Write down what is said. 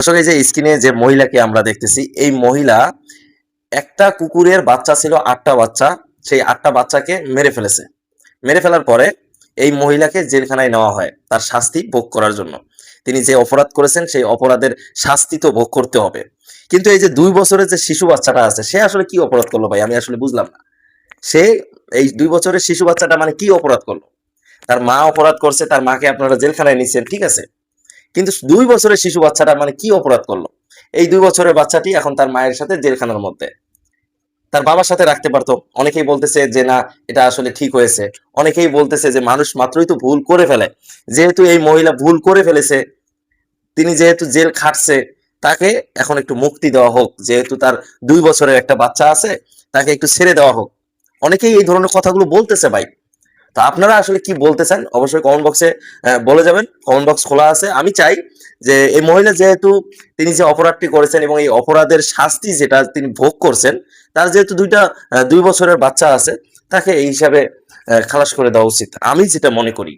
দর্শক, এই যে স্ক্রিনে যে মহিলাকে আমরা দেখতেছি, এই মহিলা একটা কুকুরের বাচ্চা ছিল, আটটা বাচ্চা। সেই আটটা বাচ্চাকে মেরে ফেলেছে। মেরে ফেলার পরে এই মহিলাকে জেলখানায় নেওয়া হয় তার শাস্তি ভোগ করার জন্য। তিনি যে অপরাধ করেছেন, সেই অপরাধের শাস্তি তো ভোগ করতে হবে। কিন্তু এই যে দুই বছরের যে শিশু বাচ্চাটা আছে, সে আসলে কি অপরাধ করল ভাই? আমি আসলে বুঝলাম না। সে এই দুই বছরের শিশু বাচ্চাটা মানে কি অপরাধ করল? তার মা অপরাধ করছে, তার মাকে আপনারা জেলখানায় নিচ্ছেন, ঠিক আছে? কিন্তু দুই বছরের শিশু বাচ্চাটা মানে কি অপরাধ করল? এই দুই বছরের বাচ্চাটি এখন তার মায়ের সাথে জেলখানার মধ্যে। তার বাবার সাথে রাখতে পারতো। অনেকেই বলতেছে যে, না, এটা আসলে ঠিক হয়েছে। অনেকেই বলতেছে যে, মানুষ মাত্রই তো ভুল করে ফেলে। যেহেতু এই মহিলা ভুল করে ফেলেছে, তিনি যেহেতু জেল খাটছে, তাকে এখন একটু মুক্তি দেওয়া হোক। যেহেতু তার দুই বছরের একটা বাচ্চা আছে, তাকে একটু ছেড়ে দেওয়া হোক। অনেকেই এই ধরনের কথাগুলো বলতেছে ভাই। তা আপনারা আসলে কি বলতে চান? অবশ্যই কমেন্ট বক্সে বলে যাবেন। কমেন্ট বক্স খোলা আছে। আমি চাই যে এই মহিলা যেহেতু তিনি যে অপরাধটি করেছেন এবং এই অপরাধের শাস্তি যেটা তিনি ভোগ করছেন, তার যেহেতু দুইটা দুই বছরের বাচ্চা আছে, তাকে এই হিসাবে খালাস করে দেওয়া উচিত। আমি যেটা মনে করি